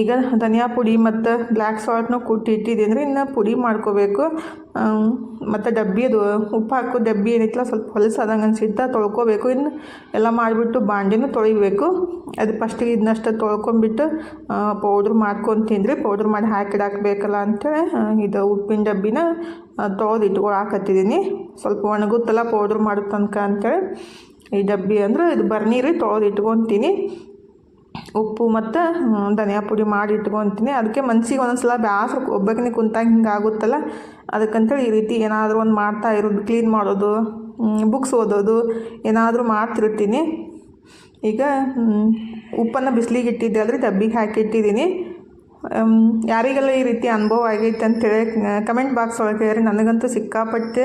ಈಗ ಧನಿಯಾ ಪುಡಿ ಮತ್ತು ಬ್ಲ್ಯಾಕ್ ಸಾಲ್ಟ್ನೂ ಕುಟ್ಟಿ ಇಟ್ಟಿದ್ದೀನಿ ಇನ್ನು ಪುಡಿ ಮಾಡ್ಕೋಬೇಕು. ಮತ್ತು ಡಬ್ಬಿ ಅದು ಉಪ್ಪು ಹಾಕೋ ಡಬ್ಬಿ ಏನೈತಲ್ಲ ಸ್ವಲ್ಪ ಹೊಲಸಾದಂಗೆ ಅನ್ಸಿತ್ತ, ತೊಳ್ಕೊಬೇಕು. ಇನ್ನು ಎಲ್ಲ ಮಾಡಿಬಿಟ್ಟು ಬಾಂಡಿನೂ ತೊಳಿಬೇಕು. ಅದು ಫಸ್ಟಿಗೆ ಇದನ್ನಷ್ಟು ತೊಳ್ಕೊಂಬಿಟ್ಟು ಪೌಡ್ರ್ ಮಾಡ್ಕೊತೀನಿ ಪೌಡ್ರ್ ಮಾಡಿ ಹಾಕಿಡಾಕಬೇಕಲ್ಲ ಅಂತೇಳಿ ಇದು ಉಪ್ಪಿನ ಡಬ್ಬಿನ ತೊಳೆದು ಇಟ್ಕೊಳಕತ್ತಿದ್ದೀನಿ ಸ್ವಲ್ಪ ಒಣಗುತ್ತಲ್ಲ ಪೌಡ್ರ್ ಮಾಡೋ ತನಕ ಅಂತೇಳಿ. ಈ ಡಬ್ಬಿ ಅಂದ್ರೆ ಇದು ಬರ್ನೀರಿ ತೊಳೆದು ಇಟ್ಕೊತೀನಿ ಉಪ್ಪು ಮತ್ತು ಧನಿಯಾ ಪುಡಿ ಮಾಡಿ ಇಟ್ಕೊತೀನಿ. ಅದಕ್ಕೆ ಮನ್ಸಿಗೆ ಒಂದೊಂದು ಸಲ ಬ್ಯಾಸ್ರ ಒಬ್ಬಾಕಿನೇ ಕುಂತಾಗ ಹಿಂಗೆ ಆಗುತ್ತಲ್ಲ, ಅದಕ್ಕಂತೇಳಿ ಈ ರೀತಿ ಏನಾದರೂ ಒಂದು ಮಾಡ್ತಾ ಇರೋದು ಕ್ಲೀನ್ ಮಾಡೋದು ಬುಕ್ಸ್ ಓದೋದು, ಏನಾದರೂ ಮಾಡ್ತಿರ್ತೀನಿ. ಈಗ ಉಪ್ಪನ್ನು ಬಿಸಿಲಿಗೆ ಇಟ್ಟಿದ್ದೆ ಅಲ್ರಿ ಡಬ್ಬಿಗೆ ಹಾಕಿ ಇಟ್ಟಿದ್ದೀನಿ ಯಾರಿಗೆಲ್ಲ ಈ ರೀತಿ ಅನುಭವ ಆಗೈತೆ ಅಂತೇಳಿ ಕಮೆಂಟ್ ಬಾಕ್ಸ್ ಒಳಗೆ ನನಗಂತೂ ಸಿಕ್ಕಾಪಟ್ಟೆ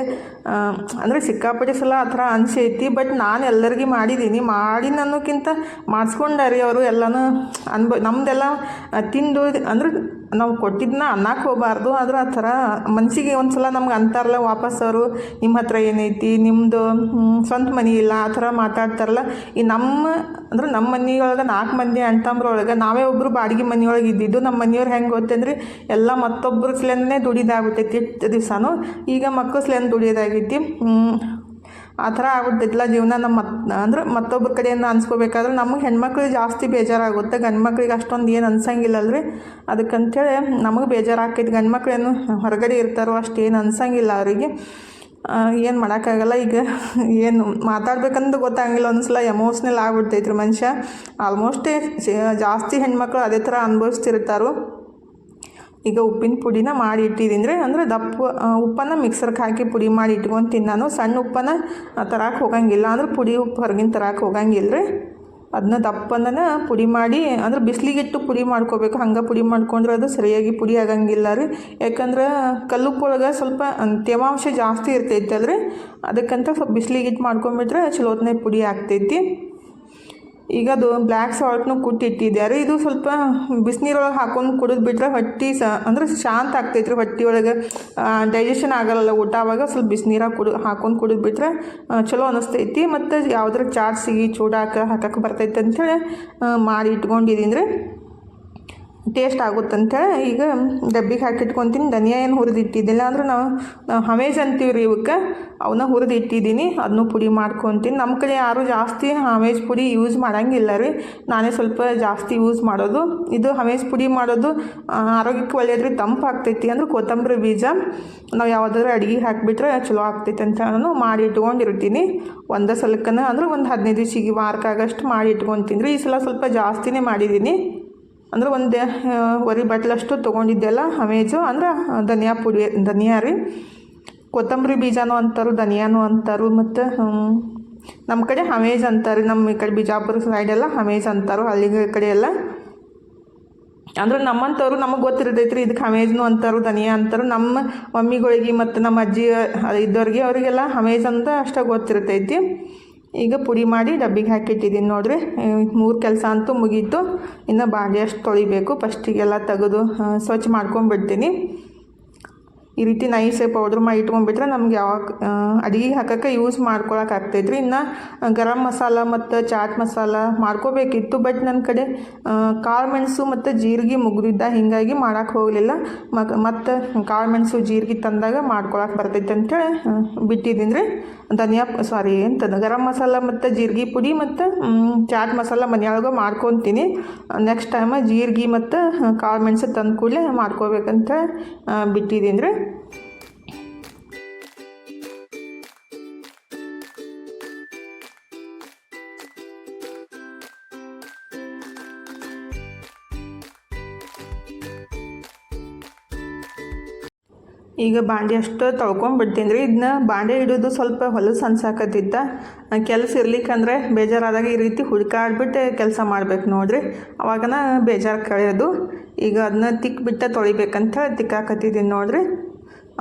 ಅಂದರೆ ಸಿಕ್ಕಾಪಟ್ಟೆ ಸಲ ಆ ಥರ ಅನಿಸೈತಿ ಬಟ್ ನಾನು ಎಲ್ಲರಿಗೂ ಮಾಡಿದ್ದೀನಿ. ಮಾಡಿ ನನ್ನಕ್ಕಿಂತ ಮಾಡಿಸ್ಕೊಂಡಾರಿ ಅವರು ಎಲ್ಲನೂ ಅನ್ಭವ ನಮ್ಮದೆಲ್ಲ ತಿಂದು, ಅಂದ್ರೆ ನಾವು ಕೊಟ್ಟಿದ್ದನ್ನ ಅನ್ನಕ್ಕೆ ಹೋಗಬಾರ್ದು. ಆದ್ರೆ ಆ ಥರ ಮನಸ್ಸಿಗೆ ಒಂದು ಸಲ ನಮ್ಗೆ ಅಂತಾರಲ್ಲ, ವಾಪಸ್ ಅವರು, ನಿಮ್ಮ ಹತ್ರ ಏನೈತಿ? ನಿಮ್ಮದು ಸ್ವಂತ ಮನೆ ಇಲ್ಲ? ಆ ಥರ ಮಾತಾಡ್ತಾರಲ್ಲ. ಈ ನಮ್ಮ, ಅಂದ್ರೆ ನಮ್ಮ ಮನೆಯೊಳಗೆ ನಾಲ್ಕು ಮಂದಿ ಅಣ್ತಂಬ್ರೊಳಗೆ ನಾವೇ ಒಬ್ಬರು ಬಾಡಿಗೆ ಮನೆಯೊಳಗೆ ಇದ್ದಿದ್ದು, ನಮ್ಮ ಮನೆಯವ್ರು ಹೆಂಗೆ ಗೊತ್ತಂದ್ರೆ ಎಲ್ಲ ಮತ್ತೊಬ್ಬರ ಸ್ಲೆಂದೇ ದುಡಿದಾಗ್ಬಿಟ್ಟೈತಿ ದಿವಸನೂ. ಈಗ ಮಕ್ಕಳು ಸ್ಲೆಂದ್ ದುಡಿಯೋದಾಗೈತಿ. ಆ ಥರ ಆಗ್ಬಿಟ್ಟಿದ್ಲ ಜೀವನ ನಮ್ಮ ಮತ್, ಅಂದ್ರೆ ಮತ್ತೊಬ್ಬರ ಕಡೆಯಿಂದ ಅನ್ಸ್ಕೋಬೇಕಾದ್ರೆ ನಮಗೆ ಹೆಣ್ಮಕ್ಳು ಜಾಸ್ತಿ ಬೇಜಾರಾಗುತ್ತೆ. ಗಂಡು ಮಕ್ಳಿಗೆ ಅಷ್ಟೊಂದು ಏನು ಅನ್ಸಂಗಿಲ್ಲಲ್ರಿ. ಅದಕ್ಕಂಥೇಳಿ ನಮಗೆ ಬೇಜಾರಾಕೈತಿ ಗಂಡು ಮಕ್ಳೇನು ಹೊರಗಡೆ ಇರ್ತಾರೋ ಅಷ್ಟೇನು ಅನ್ಸಂಗಿಲ್ಲ ಅವರಿಗೆ. ಏನು ಮಾಡೋಕ್ಕಾಗಲ್ಲ ಈಗ. ಏನು ಮಾತಾಡ್ಬೇಕಂತ ಗೊತ್ತಾಗಿಲ್ಲ ಒಂದ್ಸಲ ಎಮೋಷ್ನಲ್ ಆಗ್ಬಿಡ್ತೈತ್ರಿ ಮನುಷ್ಯ. ಆಲ್ಮೋಸ್ಟ್ ಜಾಸ್ತಿ ಹೆಣ್ಮಕ್ಳು ಅದೇ ಥರ ಅನುಭವಿಸ್ತಿರ್ತಾರೋ. ಈಗ ಉಪ್ಪಿನ ಪುಡಿನ ಮಾಡಿ ಇಟ್ಟಿದ್ದೀನಿ. ಅಂದರೆ ದಪ್ಪ ಉಪ್ಪನ್ನು ಮಿಕ್ಸರ್ಗೆ ಹಾಕಿ ಪುಡಿ ಮಾಡಿ ಇಟ್ಕೊಂಡು ನಾನು ಸಣ್ಣ ಉಪ್ಪನ್ನ ತರಕ್ಕೆ ಹೋಗಂಗಿಲ್ಲ. ಅಂದ್ರೆ ಪುಡಿ ಉಪ್ಪು ಹೊರಗಿನ ತರಕ್ಕೆ ಹೋಗಂಗಿಲ್ಲ ರೀ ಅದನ್ನ ದಪ್ಪನ ಪುಡಿ ಮಾಡಿ, ಅಂದ್ರೆ ಬಿಸಿಲಿಗಿಟ್ಟು ಪುಡಿ ಮಾಡ್ಕೋಬೇಕು. ಹಂಗೆ ಪುಡಿ ಮಾಡ್ಕೊಂಡ್ರೆ ಅದು ಸರಿಯಾಗಿ ಪುಡಿ ಆಗಂಗಿಲ್ಲ ರೀ. ಯಾಕಂದ್ರೆ ಕಲ್ಲುಪ್ಪೊಳಗೆ ಸ್ವಲ್ಪ ತೇವಾಂಶ ಜಾಸ್ತಿ ಇರ್ತೈತಲ್ರಿ. ಅದಕ್ಕಂತ ಸ್ವಲ್ಪ ಬಿಸಿಲಿಗಿಟ್ಟು ಮಾಡ್ಕೊಂಬಿಟ್ರೆ ಚಲೋತ್ನೇ ಪುಡಿ ಆಗ್ತೈತಿ. ಈಗ ಅದು ಬ್ಲ್ಯಾಕ್ ಸಾಲ್ಟ್ನು ಕುಟ್ಟಿಟ್ಟಿದ್ದೆ ರೀ ಇದು ಸ್ವಲ್ಪ ಬಿಸಿನೀರೊಳಗೆ ಹಾಕೊಂಡು ಕುಡಿದು ಬಿಟ್ಟರೆ ಹೊಟ್ಟಿ ಸ, ಅಂದ್ರೆ ಶಾಂತ ಆಗ್ತೈತೆ ರೀ ಹೊಟ್ಟೆ ಒಳಗೆ. ಡೈಜೆಷನ್ ಆಗಲ್ಲ ಊಟ ಆವಾಗ ಸ್ವಲ್ಪ ಬಿಸಿನೀರಾಗ ಕುಡಿ, ಹಾಕೊಂಡು ಕುಡಿದು ಬಿಟ್ಟರೆ ಚಲೋ ಅನಿಸ್ತೈತಿ. ಮತ್ತು ಚಾರ್ಜ್ ಸಿಗಿ ಚೂಡಾಕ ಹಾಕಕ್ಕೆ ಬರ್ತೈತೆ ಅಂಥೇಳಿ ಮಾಡಿ ಇಟ್ಕೊಂಡಿದ್ದೀನಿ ರೀ ಟೇಸ್ಟ್ ಆಗುತ್ತಂತೇಳಿ ಈಗ ಡಬ್ಬಿಗೆ ಹಾಕಿಟ್ಕೊತೀನಿ. ಧನಿಯಾ ಏನು ಹುರಿದಿಟ್ಟಿದ್ದಿಲ್ಲ ಅಂದ್ರೆ ನಾವು ನಾವು ಹಮೇಜ್ ಅಂತೀವಿ ರೀ ಇವಕ್ಕೆ. ಅವನ್ನ ಹುರಿದಿಟ್ಟಿದ್ದೀನಿ. ಅದನ್ನು ಪುಡಿ ಮಾಡ್ಕೊತೀನಿ. ನಮ್ಮ ಕಡೆ ಯಾರೂ ಜಾಸ್ತಿ ಹಮೇಜ್ ಪುಡಿ ಯೂಸ್ ಮಾಡಂಗಿಲ್ಲ ರೀ. ನಾನೇ ಸ್ವಲ್ಪ ಜಾಸ್ತಿ ಯೂಸ್ ಮಾಡೋದು. ಇದು ಹಮೇಜ್ ಪುಡಿ ಮಾಡೋದು ಆರೋಗ್ಯಕ್ಕೆ ಒಳ್ಳೆಯದ್ರಿ ತಂಪು ಆಗ್ತೈತಿ ಅಂದ್ರೆ ಕೊತ್ತಂಬರಿ ಬೀಜ. ನಾವು ಯಾವುದಾದ್ರೂ ಅಡುಗೆ ಹಾಕಿಬಿಟ್ರೆ ಚಲೋ ಆಗ್ತೈತೆ ಅಂತ ನಾನು ಮಾಡಿ ಇಟ್ಕೊಂಡಿರ್ತೀನಿ. ಒಂದೇ ಸಲಕ್ಕನ ಅಂದ್ರೆ ಒಂದು ಹದಿನೈದು ದಿವಸಿಗೆ ವಾರಕ್ಕಾಗಷ್ಟು ಮಾಡಿ ಇಟ್ಕೊತೀನಿ ರೀ. ಈ ಸಲ ಸ್ವಲ್ಪ ಜಾಸ್ತಿನೇ ಮಾಡಿದ್ದೀನಿ. ಅಂದ್ರೆ ಒಂದು ಒರಿ ಬಟ್ಲಷ್ಟು ತೊಗೊಂಡಿದ್ದೆಲ್ಲ ಹಮೇಜು ಅಂದ್ರೆ ಧನಿಯಾ ಪುಡಿ, ಧನಿಯಾ ರೀ. ಕೊತ್ತಂಬರಿ ಬೀಜನೂ ಅಂತಾರು, ಧನಿಯಾನು ಅಂತಾರು, ಮತ್ತು ನಮ್ಮ ಕಡೆ ಹಮೇಜ್ ಅಂತಾರೆ ನಮ್ಮ ಈ ಕಡೆ ಬಿಜಾಪುರ ಸೈಡೆಲ್ಲ ಹಮೇಜ್ ಅಂತಾರು ಹಳ್ಳಿಗಳ ಕಡೆ ಎಲ್ಲ. ಅಂದ್ರೆ ನಮ್ಮಂಥವ್ರು ನಮಗೆ ಗೊತ್ತಿರ್ತೈತೆ ರೀ ಇದಕ್ಕೆ ಹಮೇಜ್ನು ಅಂತಾರು, ಧನಿಯಾ ಅಂತಾರು ನಮ್ಮ ಮಮ್ಮಿಗಳಿಗೆ ಮತ್ತು ನಮ್ಮ ಅಜ್ಜಿ ಇದ್ದವ್ರಿಗೆ ಅವರಿಗೆಲ್ಲ ಹಮೇಜ್ ಅಂತ ಅಷ್ಟೇ ಗೊತ್ತಿರ್ತೈತಿ. ಈಗ ಪುಡಿ ಮಾಡಿ ಡಬ್ಬಿಗೆ ಹಾಕಿಟ್ಟಿದ್ದೀನಿ ನೋಡ್ರಿ. ಮೂರು ಕೆಲಸ ಅಂತೂ ಮುಗೀತು. ಇನ್ನು ಬಾಂಡೆ ಅಷ್ಟು ತೊಳಿಬೇಕು. ಫಸ್ಟಿಗೆಲ್ಲ ತೆಗೆದು ಸ್ವಚ್ಛ ಮಾಡ್ಕೊಂಡ್ಬಿಡ್ತೀನಿ ಈ ರೀತಿ ನೈಸ್ ಪೌಡ್ರ್ ಮಾಡಿ ಇಟ್ಕೊಂಡ್ಬಿಟ್ರೆ ನಮ್ಗೆ ಯಾವಾಗ ಅಡುಗೆಗೆ ಹಾಕಕ್ಕೆ ಯೂಸ್ ಮಾಡ್ಕೊಳಕ್ಕೆ ಆಗ್ತೈತ್ರಿ. ಇನ್ನು ಗರಂ ಮಸಾಲ ಮತ್ತು ಚಾಟ್ ಮಸಾಲ ಮಾಡ್ಕೋಬೇಕಿತ್ತು. ಬಟ್ ನನ್ನ ಕಡೆ ಕಾಳು ಮೆಣಸು ಮತ್ತು ಜೀರಿಗೆ ಮುಗಿದಿದ್ದ ಹೀಗಾಗಿ ಮಾಡೋಕ್ಕೆ ಹೋಗಲಿಲ್ಲ. ಮತ್ತು ಕಾಳು ಮೆಣಸು ಜೀರಿಗೆ ತಂದಾಗ ಮಾಡ್ಕೊಳಕ್ಕೆ ಬರ್ತೈತೆ ಅಂತೇಳಿ ಬಿಟ್ಟಿದ್ದೀನಿ ರೀ ಧನಿಯಾ ಸಾರಿ ಎಂತದ ಗರಂ ಮಸಾಲ ಮತ್ತು ಜೀರಿಗೆ ಪುಡಿ ಮತ್ತು ಚಾಟ್ ಮಸಾಲ ಮನೆಯೊಳಗೆ ಮಾಡ್ಕೊತೀನಿ. ನೆಕ್ಸ್ಟ್ ಟೈಮ ಜೀರಿಗೆ ಮತ್ತು ಕಾಳು ಮೆಣಸು ತಂದು ಕೂಡಲೇ ಮಾಡ್ಕೋಬೇಕಂತ ಬಿಟ್ಟಿದ್ದೀನಿ ರೀ ಈಗ ಬಾಂಡೆ ಅಷ್ಟು ತೊಳ್ಕೊಂಡ್ಬಿಡ್ತೀನಿ ರೀ. ಇದನ್ನ ಬಾಂಡೆ ಇಡೋದು ಸ್ವಲ್ಪ ಹೊಲಸು ಅನ್ಸಾಕತ್ತಿತ್ತ ಕೆಲಸ ಇರ್ಲಿಕ್ಕಂದ್ರೆ ಬೇಜಾರಾದಾಗ ಈ ರೀತಿ ಹುಡ್ಕಾಡ್ಬಿಟ್ಟು ಕೆಲಸ ಮಾಡ್ಬೇಕು ನೋಡ್ರಿ. ಅವಾಗನ ಬೇಜಾರು ಕಳೆಯೋದು ಈಗ ಅದನ್ನ ತಿಕ್ಬಿಟ್ಟ ತೊಳಿಬೇಕಂತ ತಿಕ್ಕಾಕತ್ತಿದ್ದೀನಿ ನೋಡ್ರಿ.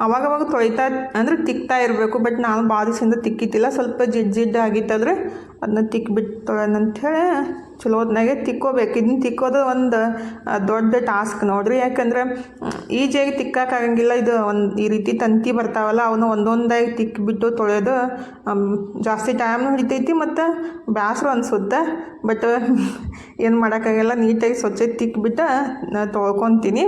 ಅವಾಗವಾಗ ತೊಳಿತಾ ಅಂದ್ರೆ ತಿಕ್ತಾ ಇರಬೇಕು, ಬಟ್ ನಾನು ದಿವಸದಿಂದ ತಿಕ್ಕಿತ್ತಿಲ್ಲ. ಸ್ವಲ್ಪ ಜಿಡ್ ಜಿಡ್ ಆಗಿತ್ತಂದ್ರೆ ಅದನ್ನ ತಿಕ್ಬಿಟ್ಟು ತೊಳೆಯೋಣ ಚಲೋ ಹೊತ್ನಾಗೆ ತಿಕ್ಕೋಬೇಕು. ಇದನ್ನ ತಿಕ್ಕೋದು ಒಂದು ದೊಡ್ಡ ಟಾಸ್ಕ್ ನೋಡ್ರಿ. ಯಾಕಂದ್ರೆ ಈಜಿಯಾಗಿ ತಿಕ್ಕಾಗಂಗಿಲ್ಲ ಇದು ಒಂದು, ಈ ರೀತಿ ತಂತಿ ಬರ್ತಾವಲ್ಲ ಅವನ್ನ ಒಂದೊಂದಾಗಿ ತಿಕ್ಕಿಬಿಟ್ಟು ತೊಳೆಯೋದು ಜಾಸ್ತಿ ಟೈಮ್ನು ಹಿಡಿತೈತಿ ಮತ್ತು ಬೇಸರ ಅನಿಸುತ್ತೆ. ಬಟ್, [LAUGHS] ಏನು ಮಾಡೋಕ್ಕಾಗಲ್ಲ. ನೀಟಾಗಿ ಸ್ವಚ್ಛ ನಾನು ತೊಳ್ಕೊತೀನಿ.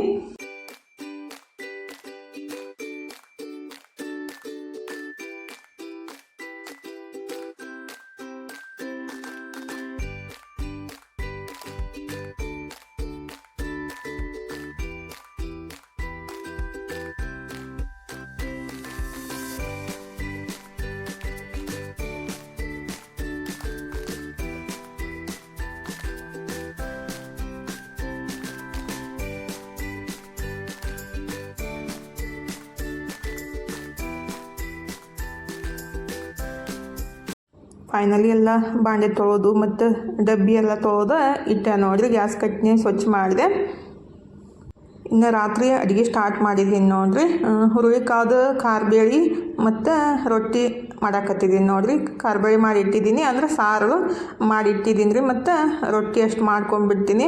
ಫೈನಲಿ ಎಲ್ಲ ಬಾಂಡೆ ತೊಳೋದು ಮತ್ತು ಡಬ್ಬಿ ಎಲ್ಲ ತೊಳೋದು ಇಟ್ಟೆ ನೋಡಿರಿ ಗ್ಯಾಸ್ ಕಟ್ನಿ ಸ್ವಚ್ಛ ಮಾಡಿದೆ. ಇನ್ನು ರಾತ್ರಿ ಅಡುಗೆ ಸ್ಟಾರ್ಟ್ ಮಾಡಿದ್ದೀನಿ ನೋಡಿರಿ. ಹುರುಳಿಕಾದು ಖಾರ ಬೇಳೆ ಮತ್ತು ರೊಟ್ಟಿ ಮಾಡಾಕತ್ತಿದ್ದೀನಿ ನೋಡಿರಿ. ಮಾಡಿ ಇಟ್ಟಿದ್ದೀನಿ ಅಂದ್ರೆ ಸಾರು ಮಾಡಿ ಇಟ್ಟಿದ್ದೀನಿ ರೀ ಮತ್ತು ರೊಟ್ಟಿ ಅಷ್ಟು ಮಾಡ್ಕೊಂಡ್ಬಿಡ್ತೀನಿ.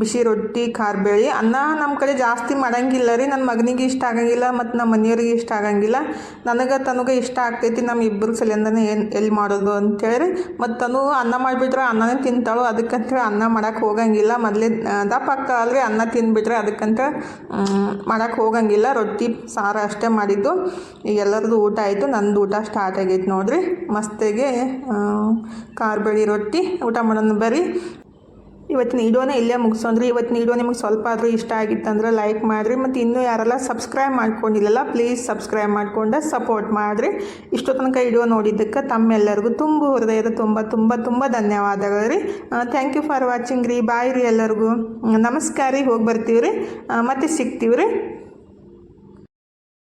ಬಿಸಿ ರೊಟ್ಟಿ ಖಾರ ಬೇಳೆ ಅನ್ನ ನಮ್ಮ ಕಡೆ ಜಾಸ್ತಿ ಮಾಡಂಗಿಲ್ಲ ರೀ. ನನ್ನ ಮಗನಿಗೆ ಇಷ್ಟ ಆಗಂಗಿಲ್ಲ ಮತ್ತು ನಮ್ಮ ಮನೆಯವ್ರಿಗೆ ಇಷ್ಟ ಆಗಂಗಿಲ್ಲ. ನನಗೆ ತನಗೆ ಇಷ್ಟ ಆಗ್ತೈತಿ ನಮ್ಮ ಇಬ್ಬರು ಸಲಿಂದನೇ ಏನು ಎಲ್ಲಿ ಮಾಡೋದು ಅಂತೇಳಿ. ಮತ್ತು ತನು ಅನ್ನ ಮಾಡಿಬಿಟ್ರೆ ಅನ್ನನೇ ತಿಂತಾಳು. ಅದಕ್ಕಂತೇಳಿ ಅನ್ನ ಮಾಡೋಕ್ಕೆ ಹೋಗಂಗಿಲ್ಲ. ಮೊದಲೇ ದಪ್ಪ ಆಗ್ತಾಳಲ್ರಿ ಅನ್ನ ತಿಂದುಬಿಟ್ರೆ ಅದಕ್ಕಂತ ಮಾಡಕ್ಕೆ ಹೋಗಂಗಿಲ್ಲ. ರೊಟ್ಟಿ, ಸಾರು ಅಷ್ಟೇ ಮಾಡಿದ್ದು. ಈಗ ಎಲ್ಲರದು ಊಟ ಆಯಿತು. ನಂದು ಊಟ ಸ್ಟಾರ್ಟ್ ಆಗೈತೆ ನೋಡಿರಿ. ಮಸ್ತಿಗೆ ಖಾರ ಬೇಳೆ ರೊಟ್ಟಿ. ಊಟ ಮಾಡೋಣ ಬರ್ರಿ. ಇವತ್ತಿನ ವಿಡಿಯೋನ ಇಲ್ಲೇ ಮುಗಿಸೋಣ್ರಿ ಇವತ್ತಿನ ವಿಡಿಯೋ ನಿಮಗೆ ಸ್ವಲ್ಪ ಆದರೂ ಇಷ್ಟ ಆಗಿತ್ತಂದ್ರೆ ಲೈಕ್ ಮಾಡಿರಿ. ಮತ್ತು ಇನ್ನೂ ಯಾರೆಲ್ಲ ಸಬ್ಸ್ಕ್ರೈಬ್ ಮಾಡ್ಕೊಂಡಿಲ್ಲಲ್ಲ ಪ್ಲೀಸ್ ಸಬ್ಸ್ಕ್ರೈಬ್ ಮಾಡ್ಕೊಂಡು ಸಪೋರ್ಟ್ ಮಾಡಿರಿ. ಇಷ್ಟೋ ತನಕ ವಿಡಿಯೋ ನೋಡಿದ್ದಕ್ಕೆ ತಮ್ಮೆಲ್ಲರಿಗೂ ತುಂಬ ಹೃದಯದ ತುಂಬ ತುಂಬ ತುಂಬ ಧನ್ಯವಾದಗಳು ರೀ. ಥ್ಯಾಂಕ್ ಯು ಫಾರ್ ವಾಚಿಂಗ್ ರೀ. ಬಾಯ್ ರೀ ಎಲ್ಲರಿಗೂ. ನಮಸ್ಕಾರ ರೀ. ಹೋಗಿ ಬರ್ತೀವಿ ರೀ. ಮತ್ತೆ ಸಿಗ್ತೀವಿ ರೀ.